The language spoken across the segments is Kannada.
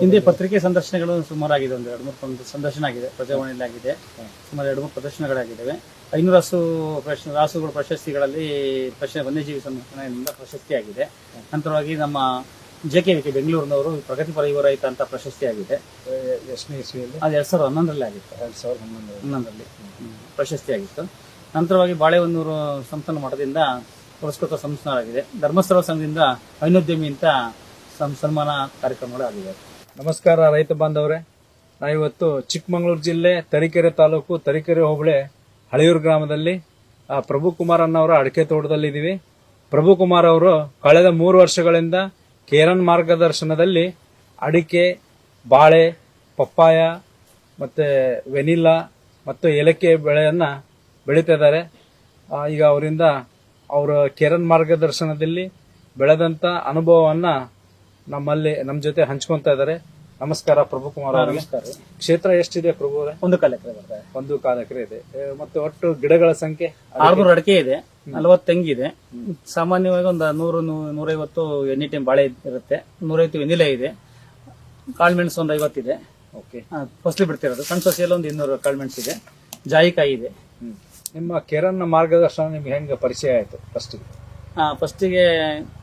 ಹಿಂದೆ ಪತ್ರಿಕೆ ಸಂದರ್ಶನಗಳು ಸುಮಾರಾಗಿದೆ ಒಂದು ಎರಡು ಮೂರು ಒಂದು ಸಂದರ್ಶನ ಆಗಿದೆ ಪ್ರಜಾವಾಣಿಯಲ್ಲಿ ಆಗಿದೆ. ಸುಮಾರು ಎರಡು ಮೂರು ಪ್ರದರ್ಶನಗಳಾಗಿದ್ದಾವೆ. ಐನೂರು ಹಸು ಪ್ರಶ್ನೆ ರಾಸುಗಳ ಪ್ರಶಸ್ತಿಗಳಲ್ಲಿ ಪ್ರಶ್ನೆ ವನ್ಯಜೀವಿ ಸಂರಕ್ಷಣೆಯಿಂದ ಪ್ರಶಸ್ತಿ ಆಗಿದೆ. ನಂತರವಾಗಿ ನಮ್ಮ ಜೆ ಕೆ ವಿಕೆ ಬೆಂಗಳೂರಿನವರು ಪ್ರಗತಿಪರ ಯುವ ರೈತ ಅಂತ ಪ್ರಶಸ್ತಿ ಆಗಿದೆ. ಎಷ್ಟನೇ ಇಸ್ವಿಯಲ್ಲಿ? ಅದು ಎರಡ್ ಸಾವಿರದ ಹನ್ನೊಂದರಲ್ಲಿ ಆಗಿತ್ತು. ಎರಡ್ ಸಾವಿರದ ಹನ್ನೊಂದು ಹನ್ನೊಂದರಲ್ಲಿ. ಪ್ರಶಸ್ತಿ ಆಗಿತ್ತು. ನಂತರವಾಗಿ ಬಾಳೆಹೊನ್ನೂರು ಸಂಸ್ಥಾನ ಮಠದಿಂದ ಪುರಸ್ಕೃತ ಸಂಸ್ಥಾನವಾಗಿದೆ. ಧರ್ಮಸ್ಥಳ ಸಂಘದಿಂದ ಐನೋದ್ಯಮಿ ಅಂತ ಸಂಸನ್ಮಾನ ಕಾರ್ಯಕ್ರಮಗಳು ಆಗಿವೆ ನಮಸ್ಕಾರ ರೈತ ಬಾಂಧವರೇ. ನಾವಿವತ್ತು ಚಿಕ್ಕಮಗಳೂರು ಜಿಲ್ಲೆ, ತರೀಕೆರೆ ತಾಲೂಕು, ತರೀಕೆರೆ ಹೋಬಳಿ, ಹಳೆಯೂರು ಗ್ರಾಮದಲ್ಲಿ ಪ್ರಭು ಕುಮಾರ್ ಅನ್ನೋರ ಅಡಿಕೆ ತೋಟದಲ್ಲಿ ಇದ್ದೀವಿ ಪ್ರಭು ಕುಮಾರ್ ಅವರು ಕಳೆದ ಮೂರು ವರ್ಷಗಳಿಂದ ಕೇರನ್ ಮಾರ್ಗದರ್ಶನದಲ್ಲಿ ಅಡಿಕೆ, ಬಾಳೆ, ಪಪ್ಪಾಯ ಮತ್ತು ವೆನಿಲಾ ಮತ್ತು ಏಲಕ್ಕಿ ಬೆಳೆಯನ್ನು ಬೆಳೀತಾ ಇದ್ದಾರೆ. ಈಗ ಅವರಿಂದ ಅವರ ಕೇರನ್ ಮಾರ್ಗದರ್ಶನದಲ್ಲಿ ಬೆಳೆದಂಥ ಅನುಭವವನ್ನ ನಮ್ಮಲ್ಲಿ ನಮ್ಮ ಜೊತೆ ಹಂಚ್ಕೊಂತ ಇದ್ದಾರೆ ನಮಸ್ಕಾರ ಪ್ರಭು ಕುಮಾರ್ ಅವರಿಗೆ ನಮಸ್ಕಾರ. ಕ್ಷೇತ್ರ ಎಷ್ಟಿದೆ ಪ್ರಭು ಅವರೇ? ಒಂದು ಕಾಲ ಎಕರೆ ಬರ್ತದೆ. ಒಂದು ಕಾಲ ಎಕರೆ ಇದೆ. ಏ, ಮತ್ತೆ ಒಟ್ಟು ಗಿಡಗಳ ಸಂಖ್ಯೆ? ಆರ್ನೂರು ಅಡಿಕೆ ಇದೆ. ನಲವತ್ತು ತೆಂಗಿದೆ ಸಾಮಾನ್ಯವಾಗಿ ಒಂದು ನೂರು ನೂ- ನೂರೈವತ್ತು ಎನಿ ಟೈಮ್ ಬಾಳೆ ಇರುತ್ತೆ. ನೂರೈವತ್ತು ವೆನಿಲೆ ಇದೆ. ಕಾಳುಮೆಣಸು ಒಂದು ಐವತ್ತಿದೆ. ಓಕೆ. ಆ, ಫಸಲು ಬಿಡ್ತಿರೋದು. ಸಣ್ಣ ಸಸಿಯಲ್ಲಿ ಒಂದು ಇನ್ನೂರು ಕಾಳುಮೆಣಸು ಇದೆ. ಜಾಯಿಕಾಯಿ ಇದೆ. ನಿಮ್ಮ ಕೆರನ್ ಮಾರ್ಗದರ್ಶನ ನಿಮ್ಗೆ ಹೆಂಗೆ ಪರಿಚಯ ಆಯ್ತು ಫಸ್ಟ್ ಫಸ್ಟಿಗೆ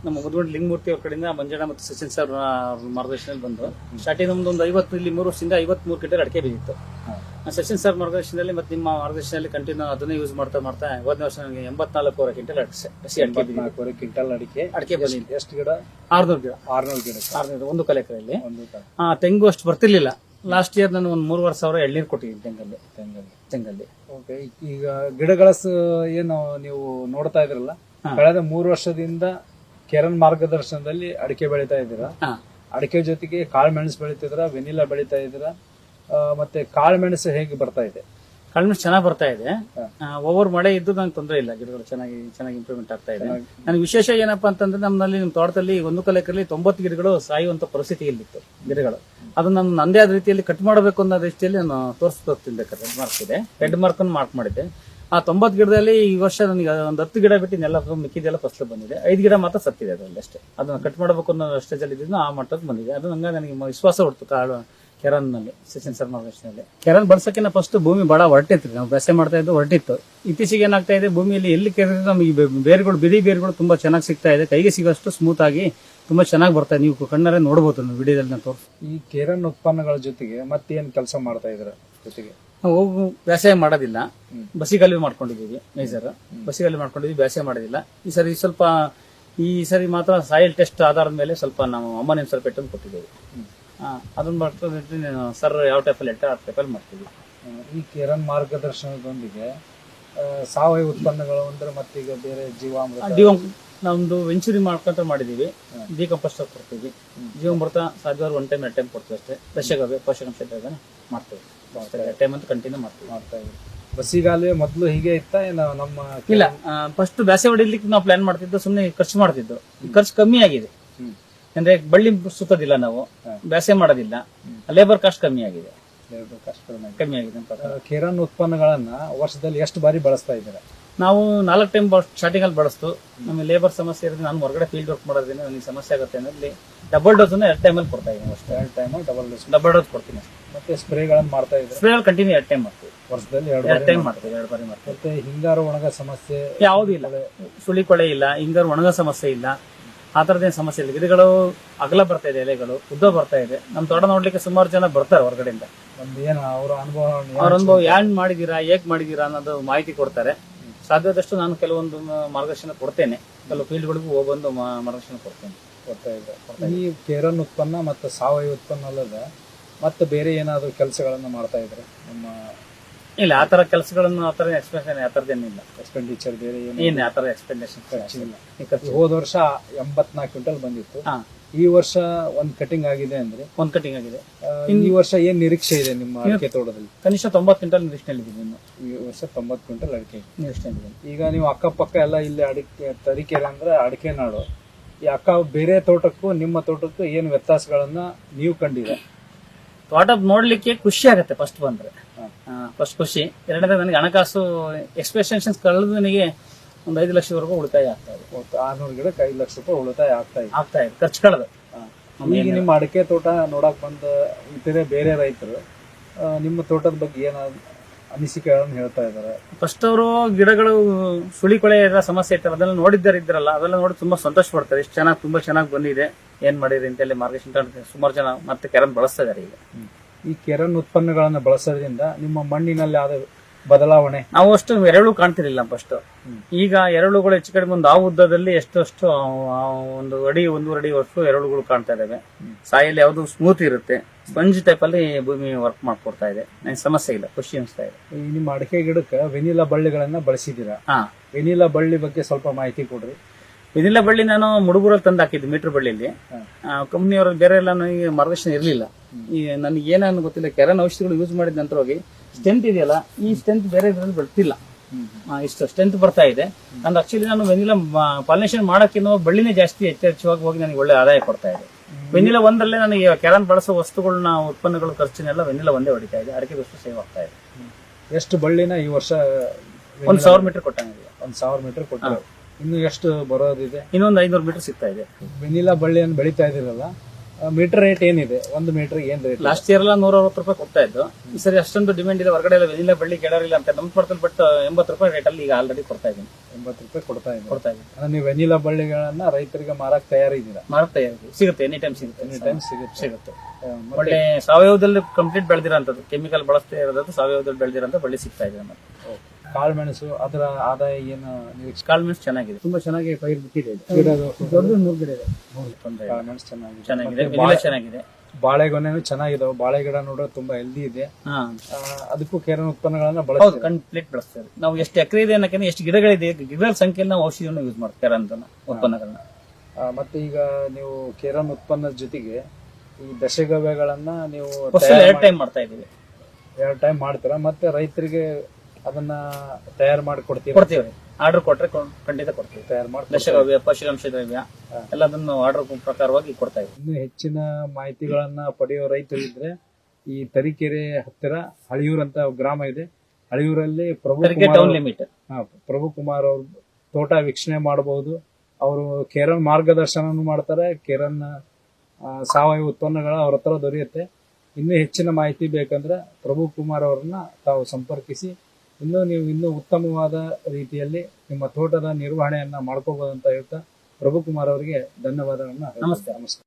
ನಮ್ಮ ಮುದ್ಗುಂಡ್ ಲಿಂಗಮೂರ್ತಿ ಅವ್ರ ಕಡೆಯಿಂದ ಮಂಜಣ್ಣ ಮತ್ತು ಸಚಿನ್ ಸರ್ ಮಾರ್ಗದರ್ಶನದಲ್ಲಿ ಬಂದು ಸ್ಟಾರ್ಟಿಂಗ್ ನಮ್ದು ಒಂದು ಐವತ್ತು ಇಲ್ಲಿ ಮೂರು ವರ್ಷದಿಂದ ಐವತ್ಮೂರು ಕ್ವಿಂಟಲ್ ಅಡಿಕೆ ಬಿದ್ದಿತ್ತು. ಸಚಿನ್ ಸರ್ ಮಾರ್ಗದರ್ಶನದಲ್ಲಿ ಮತ್ತು ನಿಮ್ಮ ಮಾರ್ಗದರ್ಶನದಲ್ಲಿ ಕಂಟಿನ್ಯೂ ಅದನ್ನೇ ಯೂಸ್ ಮಾಡ್ತಾ ಮಾಡ್ತಾ ಹೋದನೇ ವರ್ಷ ನನಗೆ ಎಂಬತ್ನಾಲ್ಕೂವರೆ ಕ್ವಿಂಟಲ್ ಅಡಿಕೆ ಹಸಿ ಅಡಿಕೆ ಕಿಂಟಲ್ ಕ್ವಿಂಟಲ್ ಅಡಿಕೆ. ಅಡಿಕೆ ಬಂದಿದೆ. ಎಷ್ಟು ಗಿಡ? ಆರ್ನೂರು ಗಿಡ. ಆರ್ನೂರು ಗಿಡ ಆರ್ನೂರು ಒಂದು ಕಲೆ ಎಕರೆಯಲ್ಲಿ ಆ ತೆಂಗು ಅಷ್ಟು ಬರ್ತಿರ್ಲಿಲ್ಲ. ಲಾಸ್ಟ್ ಇಯರ್ ನಾನು ಒಂದು ಮೂರುವರೆ ಸಾವಿರ ಎಳ್ನೀರು ಕೊಟ್ಟಿದ್ದೀನಿ ತೆಂಗಲ್ಲಿ. ತೆಂಗಲ್ಲಿ. ತೆಂಗಲ್ಲಿ. ಓಕೆ ಈಗ ಗಿಡಗಳ ಏನು ನೀವು ನೋಡ್ತಾ ಇದ್ರಲ್ಲ? ಕಳೆದ ಮೂರು ವರ್ಷದಿಂದ ಕೆರನ್ ಮಾರ್ಗದರ್ಶನದಲ್ಲಿ ಅಡಿಕೆ ಬೆಳೀತಾ ಇದ್ದೀರಾ? ಅಡಿಕೆ ಜೊತೆಗೆ ಕಾಳುಮೆಣಸು ಬೆಳೀತಿದ್ರ ವೆನಿಲಾ ಬೆಳೀತಾ ಇದ್ದೀರಾ ಮತ್ತೆ ಕಾಳುಮೆಣಸು ಹೇಗೆ ಬರ್ತಾ ಇದೆ? ಕಾಳುಮೆಣಸು ಚೆನ್ನಾಗಿ ಬರ್ತಾ ಇದೆ. ಓವರ್ ಮಳೆ ಇದ್ದು ನಂಗೆ ತೊಂದರೆ ಇಲ್ಲ. ಗಿಡಗಳು ಚೆನ್ನಾಗಿ ಚೆನ್ನಾಗಿ ಇಂಪ್ರೂವ್ಮೆಂಟ್ ಆಗ್ತಾ ಇದೆ. ನನಗೆ ವಿಶೇಷ ಏನಪ್ಪಾ ಅಂತಂದ್ರೆ ನಮ್ಮಲ್ಲಿ ನಮ್ಮ ತೋಟದಲ್ಲಿ ಒಂದು ಕಲೆಕರಲ್ಲಿ ತೊಂಬತ್ತು ಗಿಡಗಳು ಸಾಯುವಂತ ಪರಿಸ್ಥಿತಿ ಇಲ್ಲಿತ್ತು ಗಿಡಗಳು. ಅದನ್ನ ನಾನು ನಂದೇ ಆದ ರೀತಿಯಲ್ಲಿ ಕಟ್ ಮಾಡಬೇಕು ಅನ್ನೋ ರೀತಿಯಲ್ಲಿ ನಾನು ತೋರಿಸ್ತಾ ರೆಡ್ ಮಾರ್ಕ್ ಇದೆ. ರೆಡ್ ಮಾರ್ಕ್ ಅನ್ನು ಮಾರ್ಕ್ ಮಾಡಿದ್ದೆ. ಆ ತೊಂಬತ್ತು ಗಿಡದಲ್ಲಿ ಈ ವರ್ಷ ನನಗೆ ಒಂದು ಹತ್ತು ಗಿಡ ಬಿಟ್ಟು ಇನ್ನೆಲ್ಲ ಮಿಕ್ಕಿದೆಲ್ಲ ಫಸ್ಲು ಬಂದಿದೆ. ಐದು ಗಿಡ ಮಾತ್ರ ಸತ್ತಿದೆ ಅದರಲ್ಲಿ ಅಷ್ಟೇ. ಅದನ್ನ ಕಟ್ ಮಾಡಬೇಕು ಅನ್ನೋ ಸ್ಟೇಜಲ್ಲಿ ಇದ್ದು ಆ ಮಟ್ಟಕ್ಕೆ ಬಂದಿದೆ. ಅದು ನಂಗೆ ನನಗೆ ವಿಶ್ವಾಸ ಹುಡ್ತು ಕಾಳು ಕೆರನ್ನಲ್ಲಿ ಸಚಿನ್ ಶರ್ಮಾ ಮಾರ್ಗದರ್ಶನದಲ್ಲಿ ಕೆರನ್ ಬರ್ಸಕ್ಕಿಂತ ಫಸ್ಟ್ ಭೂಮಿ ಬಹಳ ಹೊರಟಿತ್ತು. ನಾವು ಬೆಸೆ ಮಾಡ್ತಾ ಇದ್ದು ಹೊರಟಿತ್ತು. ಇತ್ತೀಚೆಗೆ ಏನಾಗ್ತಾ ಇದೆ, ಭೂಮಿಯಲ್ಲಿ ಎಲ್ಲಿ ಕೆರೆದ್ರೆ ನಮಗೆ ಬೇರುಗಳು, ಬಿಡಿ ಬೇರುಗಳು ತುಂಬಾ ಚೆನ್ನಾಗಿ ಸಿಗ್ತಾ ಇದೆ. ಕೈಗೆ ಸಿಗೋಷ್ಟು ಸ್ಮೂತ್ ಆಗಿ ತುಂಬಾ ಚೆನ್ನಾಗಿ ಬರ್ತಾ ಇದೆ. ನೀವು ಕಣ್ಣಾರೆ ನೋಡಬಹುದು ವಿಡಿಯೋದಲ್ಲಿ ನಾನು ಈ ಕೆರನ್ ಉತ್ಪನ್ನಗಳ ಜೊತೆಗೆ ಮತ್ತೇನು ಕೆಲಸ ಮಾಡ್ತಾ ಇದ್ರ ಜೊತೆಗೆ? ನಾವು ಹೋಗು ಬೇಸಾಯ ಮಾಡೋದಿಲ್ಲ ಬಸಿಗಾಲಿ ಮಾಡ್ಕೊಂಡಿದ್ದೀವಿ ಮೇಜರ್. ಬಸಿಗಾಲಿ ಮಾಡ್ಕೊಂಡಿದೀವಿ ಬೇಸಾಯ ಮಾಡೋದಿಲ್ಲ. ಈ ಸರಿ ಸ್ವಲ್ಪ ಈ ಸರಿ ಮಾತ್ರ ಸಾಯಿಲ್ ಟೆಸ್ಟ್ ಆಧಾರದ ಮೇಲೆ ಸ್ವಲ್ಪ ನಾವು ಅಮ್ಮನಿನ ಸ್ವಲ್ಪ ಪೆಟ್ಟನ್ನು ಕೊಟ್ಟಿದ್ದೇವೆ. ಅದನ್ನ ಮಾಡ್ಕೊಂಡು ಸರ್ ಯಾವ ಟೈಪಲ್ಲಿ ಹೇಳ್ತಾರೆ ಆ ಟೈಪಲ್ಲಿ ಮಾಡ್ತೀವಿ. ಈ ಕಿರಣ್ ಮಾರ್ಗದರ್ಶನದೊಂದಿಗೆ ಸಾವಯವ ಉತ್ಪನ್ನಗಳು ಅಂದ್ರೆ ಮತ್ತೀಗ ಬೇರೆ ಜೀವಾಮೃತ. ಜೀವ ನಮ್ದು ವೆಂಚುರಿ ಮಾಡ್ಕೊಂತ ಮಾಡಿದೀವಿ ಡಿಕಂಪೋಸ್ಟ್ ಕೊಡ್ತೀವಿ. ಜೀವಾಮೃತ ಸಾಧ್ಯವಾದ್ರೆ ಒನ್ ಟೈಮ್ ಎರಡು ಟೈಮ್ ಕೊಡ್ತೀವಿ ಅಷ್ಟೇ. ಫ್ರೆಶ್ ದಶಗವೇ ಪೋಷಕಾಂಶ ಮಾಡ್ತೀವಿ. ಟೈಮ್ ಅಂತ ಕಂಟಿನ್ಯೂ ಮಾಡ್ತೀವಿ. ಮಾಡ್ತಾ ಬಸಿಗಾಲುವೆ ಮೊದಲು ಹೀಗೆ ಇತ್ತ ಏನು ನಮ್ಮ ಇಲ್ಲ ಫಸ್ಟ್ ಬ್ಯಾಸೆ ಹೊಡಿಲಿಕ್ಕೆ ನಾವು ಪ್ಲಾನ್ ಮಾಡ್ತಿದ್ದು ಸುಮ್ಮನೆ ಖರ್ಚು ಮಾಡ್ತಿದ್ದು. ಖರ್ಚು ಕಮ್ಮಿ ಆಗಿದೆ. ಅಂದ್ರೆ ಬಳ್ಳಿ ಸುತ್ತೋದಿಲ್ಲ ನಾವು ಬ್ಯಾಸೆ ಮಾಡೋದಿಲ್ಲ. ಲೇಬರ್ ಕಾಸ್ಟ್ ಕಮ್ಮಿ ಆಗಿದೆ. ಲೇಬರ್ ಕಾಸ್ಟ್ ಕಮ್ಮಿ ಆಗಿದೆ. ಕೇರನ್ ಉತ್ಪನ್ನಗಳನ್ನ ವರ್ಷದಲ್ಲಿ ಎಷ್ಟು ಬಾರಿ ಬಳಸ್ತಾ ಇದ್ದೀರಾ? ನಾವು ನಾಲ್ಕು ಟೈಮ್ ಸ್ಟಾರ್ಟಿಂಗ್ ಅಲ್ಲಿ ಬಳಸ್ತು. ನಮಗೆ ಲೇಬರ್ ಸಮಸ್ಯೆ ಇರೋದು ನಾನು ಹೊರಗಡೆ ಫೀಲ್ಡ್ ವರ್ಕ್ ಮಾಡೋದ್ರಿಂದ ನನಗೆ ಸಮಸ್ಯೆ ಆಗುತ್ತೆ ಅನ್ನೋದ್ರಲ್ಲಿ ಡಬಲ್ ಡೋಸ್ ಎರಡು ಟೈಮಲ್ಲಿ ಕೊಡ್ತಾ ಇದ್ದೀನಿ ಅಷ್ಟೇ. ಎರಡು time double dose double dose ಕೊಡ್ತೀನಿ ಮತ್ತೆ ಸ್ಪ್ರೇಗಳನ್ನು ಮಾಡ್ತಾ ಇದ್ದೀನಿ ಸ್ಪ್ರೇ ಕಂಟಿನ್ಯೂ ಎರಡು ಟೈಮ್ ಮಾಡ್ತೀವಿ. ವರ್ಷದಲ್ಲಿ ಎರಡು ಟೈಮ್ ಮಾಡ್ತೀವಿ ಎರಡು ಬಾರಿ ಮಾಡ್ತೀವಿ. ಮತ್ತೆ ಹಿಂಗಾರು ಒಣಗ ಸಮಸ್ಯೆ? ಯಾವುದೂ ಇಲ್ಲ. ಸುಳಿ ಕೊಳೆ? ಇಲ್ಲ ಹಿಂಗಾರು ಒಣಗ ಸಮಸ್ಯೆ ಇಲ್ಲ. ಆ ಥರದ್ದೇನು ಸಮಸ್ಯೆ ಇಲ್ಲ. ಗಿಡಗಳು ಅಗಲ ಬರ್ತಾ ಇದೆ ಎಲೆಗಳು. ಉದ್ದ ಬರ್ತಾ ಇದೆ. ನಮ್ಮ ತೋಟ ನೋಡ್ಲಿಕ್ಕೆ ಸುಮಾರು ಜನ ಬರ್ತಾರೆ ಹೊರಗಡೆಯಿಂದ. ಏನು ಅವರ ಅನುಭವ ಅವ್ರ ಅನುಭವ ಯಾನ್ ಮಾಡಿದೀರಾ ಹೇಗೆ ಮಾಡಿದೀರಾ ಅನ್ನೋದು ಮಾಹಿತಿ ಕೊಡ್ತಾರೆ. ಸಾಧ್ಯವಾದಷ್ಟು ನಾನು ಕೆಲವೊಂದು ಮಾರ್ಗದರ್ಶನ ಕೊಡ್ತೇನೆ. ಕೆಲವು ಫೀಲ್ಡ್ಗಳಿಗೂ ಹೋಗ್ಬಂದು ಮಾರ್ಗದರ್ಶನ ಕೊಡ್ತೇನೆ. ಈ ಕೇರನ್ ಉತ್ಪನ್ನ ಮತ್ತು ಸಾವಯವ ಉತ್ಪನ್ನ ಅಲ್ಲದ ಮತ್ತು ಬೇರೆ ಏನಾದರೂ ಕೆಲಸಗಳನ್ನು ಮಾಡ್ತಾ ಇದ್ರೆ ನಮ್ಮ ಇಲ್ಲ ಆ ತರ ಕೆಲಸಗಳನ್ನು ಆ ತರ ಎಕ್ಸ್ಪ್ರೆಷನ್ ಆ ಥರದ್ದೇನಿಲ್ಲ ಎಕ್ಸ್ಪೆಂಡಿಚರ್ ಬೇರೆ ಏನು ಆ ತರ ಎಕ್ಸ್ಪೆಂಡೇಷನ್ ಖರ್ಚಿಲ್ಲ. ಹೋದ ವರ್ಷ ಎಂಬತ್ನಾಲ್ಕು ಕ್ವಿಂಟಲ್ ಬಂದಿತ್ತು. ಹಾ. ಈ ವರ್ಷ ಒಂದ್ ಕಟಿಂಗ್ ಆಗಿದೆ ಅಂದ್ರೆ ಒಂದ್ ಕಟಿಂಗ್ ಆಗಿದೆ. ಈ ವರ್ಷ ಏನ್ ನಿರೀಕ್ಷೆ ಇದೆ ನಿಮ್ಮ ಅಡಿಕೆ ತೋಟದಲ್ಲಿ? ಕನಿಷ್ಠ ತೊಂಬತ್ತು ಕ್ವಿಂಟಲ್ ನಿರೀಕ್ಷೆ ಇದ್ದೀನಿ ಈ ವರ್ಷ ತೊಂಬತ್ತು ಕ್ವಿಂಟಲ್ ಅಡಿಕೆ ನಿರೀಕ್ಷೆ ಈಗ ನೀವು ಅಕ್ಕಪಕ್ಕ ಎಲ್ಲ ಇಲ್ಲಿ ಅಡಿಕೆ ತರೀಕೆರೆ ಅಂದ್ರೆ ಅಡಿಕೆ ನಾಡು. ಈ ಅಕ್ಕ ಬೇರೆ ತೋಟಕ್ಕೂ ನಿಮ್ಮ ತೋಟಕ್ಕೂ ಏನು ವ್ಯತ್ಯಾಸಗಳನ್ನ ನೀವು ಕಂಡಿದೆ ತೋಟ ನೋಡ್ಲಿಕ್ಕೆ ಖುಷಿ ಆಗುತ್ತೆ ಫಸ್ಟ್ ಬಂದ್ರೆ. ಫಸ್ಟ್ ಖುಷಿ. ಎರಡನೇ ನನಗೆ ಹಣಕಾಸು ಎಕ್ಸ್ಪೆಕ್ಟೇಷನ್ಸ್ ಕಳೆದು ನನಗೆ ಒಂದು ಐದು ಲಕ್ಷವರೆಗೂ ಉಳಿತಾಯ ಆಗ್ತಾ ಇದೆ. ಆರ್ನೂರು ಗಿಡಕ್ಕೆ ಐದು ಲಕ್ಷ ರೂಪಾಯಿ ಉಳಿತಾಯ ಆಗ್ತಾ ಇದೆ. ಆಗ್ತಾ ಇದೆ ಖರ್ಚು ಕಳೆದು. ಈಗ ನಿಮ್ಮ ಅಡಿಕೆ ತೋಟ ನೋಡಕ್ ಬಂದ ಇತರೆ ಬೇರೆ ರೈತರು ನಿಮ್ಮ ತೋಟದ ಬಗ್ಗೆ ಏನ ಅನಿಸಿಕೆಗಳನ್ನು ಹೇಳ್ತಾ ಇದ್ದಾರೆ? ಫಸ್ಟ್ ಅವರು ಗಿಡಗಳು ಸುಳಿ ಕೊಳೆ ಸಮಸ್ಯೆ ಇರ್ತಾರೆ ಅದೆಲ್ಲ ನೋಡಿದ್ದಾರೆ ಇದ್ರಲ್ಲ ಅದೆಲ್ಲ ನೋಡಿ ತುಂಬಾ ಸಂತೋಷ ಪಡ್ತಾರೆ. ಇಷ್ಟು ಚೆನ್ನಾಗಿ ತುಂಬಾ ಚೆನ್ನಾಗಿ ಬಂದಿದೆ. ಏನ್ ಮಾಡಿದ್ರಿ ಅಂತೇಳಿ ಮಾರ್ಗದರ್ಶನ ಸುಮಾರು ಜನ ಮತ್ತೆ ಕೆರನ್ ಬಳಸ್ತಾ ಇದಾರೆ ಈಗ. ಈ ಕೆರನ್ ಉತ್ಪನ್ನಗಳನ್ನು ಬಳಸೋದ್ರಿಂದ ನಿಮ್ಮ ಮಣ್ಣಿನಲ್ಲಿ ಆದ ಬದಲಾವಣೆ? ನಾವು ಅಷ್ಟು ಎರಳು ಕಾಣ್ತಿರ್ಲಿಲ್ಲ ಫಸ್ಟ್ ಈಗ ಎರಳುಗಳು ಹೆಚ್ಚು ಕಡಿಮೆ ಒಂದು ಆ ಉದ್ದದಲ್ಲಿ ಎಷ್ಟಷ್ಟು ಒಂದು ಅಡಿ ಒಂದೂವರೆ ಅಡಿ ವರ್ಷ ಎರಳುಗಳು ಕಾಣ್ತಾ ಇದಾವೆ. ಸಾಯಲ್ಲಿ ಯಾವುದು ಸ್ಮೂತ್ ಇರುತ್ತೆ. ಸ್ಪಂಜ್ ಟೈಪ್ ಅಲ್ಲಿ ಭೂಮಿ ವರ್ಕ್ ಮಾಡ್ಕೊಡ್ತಾ ಇದೆ. ನನಗೆ ಸಮಸ್ಯೆ ಇಲ್ಲ ಖುಷಿ ಅನಿಸ್ತಾ ಇದೆ. ಈ ನಿಮ್ಮ ಅಡಿಕೆ ಗಿಡಕ್ಕೆ ವೆನಿಲಾ ಬಳ್ಳಿಗಳನ್ನ ಬಳಸಿದೀರಾ ಹಾ. ವೆನಿಲಾ ಬಳ್ಳಿ ಬಗ್ಗೆ ಸ್ವಲ್ಪ ಮಾಹಿತಿ ಕೊಡ್ರಿ. ಇದೆಲ್ಲ ಬಳ್ಳಿ ನಾನು ಮುಡುಗೂರಲ್ಲಿ ತಂದು ಹಾಕಿದ್ದು ಮೀಟರ್ ಬಳ್ಳಿಯಲ್ಲಿ ಕಂಪ್ನಿಯವರು ಬೇರೆ ಎಲ್ಲ ನನಗೆ ಮಾರ್ಗದರ್ಶನ ಇರಲಿಲ್ಲ. ಈ ನನಗೆ ಏನೇನು ಗೊತ್ತಿಲ್ಲ ಕೆರನ್ ಔಷಧಿಗಳು ಯೂಸ್ ಮಾಡಿದ ನಂತರ ಹೋಗಿ ಸ್ಟೆಂತ್ ಇದೆಯಲ್ಲ ಈ ಸ್ಟೆಂತ್ ಬೇರೆ ಇದರಲ್ಲಿ ಬರ್ತಿಲ್ಲ. ಇಷ್ಟು ಸ್ಟ್ರೆಂತ್ ಬರ್ತಾ ಇದೆ. ನಾನು ಆಕ್ಚುಲಿ ನಾನು ವೆನಿಲಾ ಪಾಲಿನೇಷನ್ ಮಾಡೋಕ್ಕಿಂತ ಬಳ್ಳಿನೇ ಜಾಸ್ತಿ ಹೆಚ್ಚೆಚ್ಚವಾಗಿ ಹೋಗಿ ನನಗೆ ಒಳ್ಳೆ ಆದಾಯ ಕೊಡ್ತಾ ಇದೆ. ವೆನಿಲಾ ಒಂದರಲ್ಲೇ ನನಗೆ ಕೆರನ್ ಬಳಸೋ ವಸ್ತುಗಳನ್ನ ಉತ್ಪನ್ನಗಳು ಖರ್ಚಿನೆಲ್ಲ ವೆನಿಲಾ ಒಂದೇ ಹೊಡಿತಾ ಇದೆ. ಅಡಿಕೆ ವಸ್ತು ಸೇವ್ ಆಗ್ತಾ ಇದೆ. ಎಷ್ಟು ಬಳ್ಳಿನ ಈ ವರ್ಷ ಒಂದು ಸಾವಿರ ಮೀಟರ್ ಕೊಟ್ಟಂಗಿದೆ ಒಂದ್ ಸಾವಿರ ಮೀಟರ್ ಕೊಟ್ಟರು. ಇನ್ನು ಎಷ್ಟು ಬರೋದಿದೆ? ಇನ್ನೊಂದು ಐನೂರು ಮೀಟರ್ ಸಿಗ್ತಾ ಇದೆ. ವೆನಿಲಾ ಬಳ್ಳಿಯನ್ನು ಬೆಳಿತಾ ಇದಿರಲ್ಲ ಮೀಟರ್ ರೇಟ್ ಏನಿದೆ? ಒಂದು ಮೀಟರ್ ಏನ್ ರೇಟ್ ಲಾಸ್ಟ್ ಇಯರ್ ಎಲ್ಲ ನೂರ ಅರವತ್ತು ರೂಪಾಯಿ ಕೊಡ್ತಾ ಇದ್ದು ಈ ಸರಿ ಅಷ್ಟೊಂದು ಡಿಮ್ಯಾಂಡ್ ಇದೆ ಹೊರಗಡೆ ಎಲ್ಲ ವೆನಿಲಾ ಬಳ್ಳಿ ಕೇಳೋರಿಲ್ಲ ಅಂತ ನಮ್ಮ ಪಡ್ತಲ್ಲಿ ಬಟ್ ಎಂಬತ್ತು ರೂಪಾಯಿ ರೇಟ್ ಅಲ್ಲಿ ಈಗ ಆಲ್ರೆಡಿ ಕೊಡ್ತಾ ಇದ್ದೀನಿ. ಎಂಬತ್ತು ರೂಪಾಯಿ ಕೊಡ್ತಾ ಇದ್ದೀನಿ ಕೊಡ್ತಾ ಇದ್ದೀನಿ. ಅಂದ್ರೆ ನೀವು ವೆನಿಲಾ ಬಳ್ಳಿಗಳನ್ನ ರೈತರಿಗೆ ಮಾರಕ್ ತಯಾರಿದ್ದೀರಾ? ಮಾರಕ್ ತಯಾರಿ ಸಿಗುತ್ತೆ ಎನಿ ಟೈಮ್ ಸಿಗುತ್ತೆ. ಎನಿ ಟೈಮ್ ಸಿಗುತ್ತೆ. ಸಿಗುತ್ತೆ ಒಳ್ಳೆ ಸಾವಯವದಲ್ಲಿ ಕಂಪ್ಲೀಟ್ ಬೆಳೆದಿರೋಂಥದ್ದು ಕೆಮಿಕಲ್ ಬಳಸ್ತಾ ಇರೋದು ಸಾವಯವದಲ್ಲಿ ಬೆಳೆದಿರೋಂಥ ಬಳ್ಳಿ ಸಿಗ್ತಾ ಇದೆ ನಮಗೆ ಕಾಳುಮೆಣಸು ಅದರ ಆದಾಯ ಏನು ನಿರೀಕ್ಷೆ? ಕಾಳುಮೆಣಸು ಚೆನ್ನಾಗಿದೆ. ತುಂಬಾ ಚೆನ್ನಾಗಿ ಪೈರ್ ಬಿಟ್ಟಿದೆ ಇದು. ಗಿಡದು ದೊಡ್ಡ ನೂರು ಗಿಡ ಇದೆ. ತೊಂದ್ರೆ ಇಲ್ಲ. ಕಾಳುಮೆಣಸು ಚೆನ್ನಾಗಿದೆ. ಚೆನ್ನಾಗಿದೆ. ವೆನಿಲಾ ಚೆನ್ನಾಗಿದೆ. ಬಾಳೆಗೊನೆನೂ ಚೆನ್ನಾಗಿದಾವೆ. ಬಾಳೆ ಗಿಡ ನೋಡ್ರೆ ತುಂಬಾ ಹೆಲ್ದಿ ಇದೆ. ಹಾ. ಆ, ಅದಕ್ಕೂ ಕೇರನ್ ಉತ್ಪನ್ನಗಳನ್ನ ಹೌದು ಬಳಸ್ತೀವಿ. ಕಂಪ್ಲೀಟ್ ಬಳಸ್ತಾರೆ. ನಾವು ಎಷ್ಟು ಎಕರೆ ಇದೆ ಅನ್ನಕ್ಕೆ ಎಷ್ಟು ಗಿಡಗಳಿದೆ ಗಿಡಗಳ ಸಂಖ್ಯೆಯಲ್ಲಿ ನಾವು ಔಷಧಿಯನ್ನು ಯೂಸ್ ಮಾಡ್ತಾರೆ ಅಂತ ಉತ್ಪನ್ನಗಳನ್ನ. ಆ, ಮತ್ತೆ ಈಗ ನೀವು ಕೇರನ್ ಉತ್ಪನ್ನದ ಜೊತೆಗೆ ಈ ದಶಗವ್ಯಗಳನ್ನ ನೀವು ಎರಡು ಟೈಮ್ ಮಾಡ್ತಾ ಇದೀವಿ ಎರಡು ಟೈಮ್ ಮಾಡ್ತೀರಾ? ಮತ್ತೆ ರೈತರಿಗೆ ಅದನ್ನ ತಯಾರು ಮಾಡಿ ಕೊಡ್ತೀವಿ. ಕೊಡ್ತೀವಿ ಆರ್ಡರ್ ಕೊಟ್ರೆ ಖಂಡಿತ ಕೊಡ್ತೀವಿ. ತಯಾರು ಮಾಡಿ ದಶದ್ರವ್ಯ ಪಶುರಂಶ ದ್ರವ್ಯ ಎಲ್ಲದನ್ನು ಆರ್ಡರ್ ಪ್ರಕಾರವಾಗಿ ಕೊಡ್ತಾ ಇದ್ದೀವಿ. ಇನ್ನು ಹೆಚ್ಚಿನ ಮಾಹಿತಿಗಳನ್ನ ಪಡೆಯೋ ರೈತರು ಇದ್ರೆ ಈ ತರೀಕೆರೆ ಹತ್ತಿರ ಹಳಿಯೂರ್ ಅಂತ ಗ್ರಾಮ ಇದೆ. ಹಳಿಯೂರಲ್ಲಿ ಪ್ರಭು ಟೌನ್ ಲಿಮಿಟ್ ಹಾ, ಪ್ರಭು ಕುಮಾರ್ ಅವ್ರ ತೋಟ ವೀಕ್ಷಣೆ ಮಾಡಬಹುದು ಅವರು ಕೇರನ್ ಮಾರ್ಗದರ್ಶನ ಮಾಡ್ತಾರೆ. ಕೇರನ್ ಸಾವಯವ ಉತ್ಪನ್ನಗಳ ಅವ್ರ ಹತ್ರ ದೊರೆಯುತ್ತೆ. ಇನ್ನೂ ಹೆಚ್ಚಿನ ಮಾಹಿತಿ ಬೇಕಂದ್ರೆ ಪ್ರಭು ಕುಮಾರ್ ಅವ್ರನ್ನ ತಾವು ಸಂಪರ್ಕಿಸಿ ಇನ್ನೂ ನೀವು ಇನ್ನೂ ಉತ್ತಮವಾದ ರೀತಿಯಲ್ಲಿ ನಿಮ್ಮ ತೋಟದ ನಿರ್ವಹಣೆಯನ್ನ ಮಾಡ್ಕೋಬಹುದು ಅಂತ ಹೇಳ್ತಾ ಪ್ರಭುಕುಮಾರ್ ಅವರಿಗೆ ಧನ್ಯವಾದಗಳನ್ನ ನಮಸ್ತೆ ನಮಸ್ತೆ. ನಮಸ್ಕಾರ